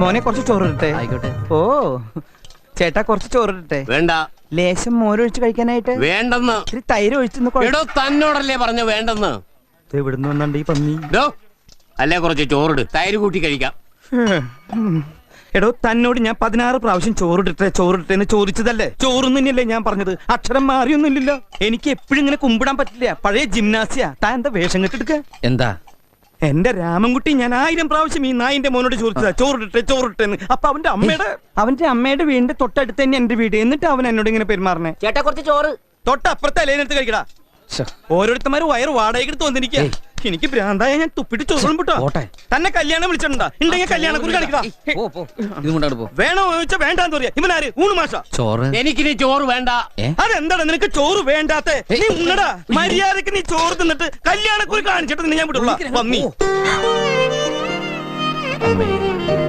മോനെ കുറച്ച് ചോറിട്ടെ ആയിക്കോട്ടെ. ഓ ചേട്ടാ കുറച്ച് ചോറിട്ടെ വേണ്ട. ലേശം മോരൊഴിച്ച് കഴിക്കാനായിട്ട്? വേണ്ടെന്ന്. ഇത്തിരി തൈര് ഒഴിച്ചു എടോ തന്നോടല്ലേ പറഞ്ഞു വേണ്ടെന്ന്. എവിടുന്ന് വന്നുണ്ട് ഈ പന്നി. അല്ലേ കുറച്ച് ചോറിട്. തൈര് കൂട്ടി കഴിക്കാം. എടോ തന്നോട് ഞാൻ പതിനാറ് പ്രാവശ്യം ചോറിട്ടെ ചോറിട്ടെ എന്ന് ചോദിച്ചതല്ലേ? ചോറൊന്നും തന്നെയല്ലേ ഞാൻ പറഞ്ഞത്? അക്ഷരം മാറിയൊന്നുമില്ലല്ലോ. എനിക്ക് എപ്പോഴും ഇങ്ങനെ കുമ്പിടാൻ പറ്റില്ല. പഴയ ജിംനാസിയ. താൻ എന്താ വേഷം കെട്ടെടുക്ക എന്താ? എന്റെ രാമൻകുട്ടി ഞാൻ ആയിരം പ്രാവശ്യം ഈ നായിന്റെ മോനോട് ചോദിച്ചതാ. ചോറിട്ടെ ചോറിട്ടെന്ന്. അപ്പൊ അവന്റെ അമ്മയുടെ അവന്റെ അമ്മയുടെ വീടിന്റെ തൊട്ടടുത്ത് തന്നെ എന്റെ വീട്. എന്നിട്ട് അവൻ എന്നോട് ഇങ്ങനെ പെരുമാറണേ? ചേട്ടാ കുറച്ച് ചോറ്. തൊട്ടപ്പുറത്തെ അലേനെടുത്ത് കഴിക്കടാ. ഓരോരുത്തന്മാര് വയറ് വാടകയ്ക്ക് തോന്നിരിക്കുക എനിക്ക് ഭ്രാന്തായ ഞാൻ തുപ്പിട്ട് ചോറും പിട്ടോ. പോട്ടെ. തന്നെ കല്യാണം വിളിച്ചിട്ടുണ്ടാ? ഉണ്ടെങ്കിൽ കല്യാണം കുറി കാണിക്കടാ പോ പോ. ഇതും കൊണ്ടാണ് പോ. വേണോ ചോദിച്ചാ വേണ്ടാന്ന് പറയാ. ഇവനാര് ഊണ് മാഷ. ചോറ്? എനിക്കിനി ചോറ് വേണ്ട. ഏ? അതെന്താടാ നിനക്ക് ചോറ് വേണ്ടാത്തെ? നീ ഉണ്ണടാ. മര്യാദയ്ക്ക് നീ ചോറ് തിന്നിട്ട് കല്യാണക്കുറി കാണിച്ചിട്ട് നിന്നെ ഞാൻ വിടുള്ള. പന്നി അമ്മേ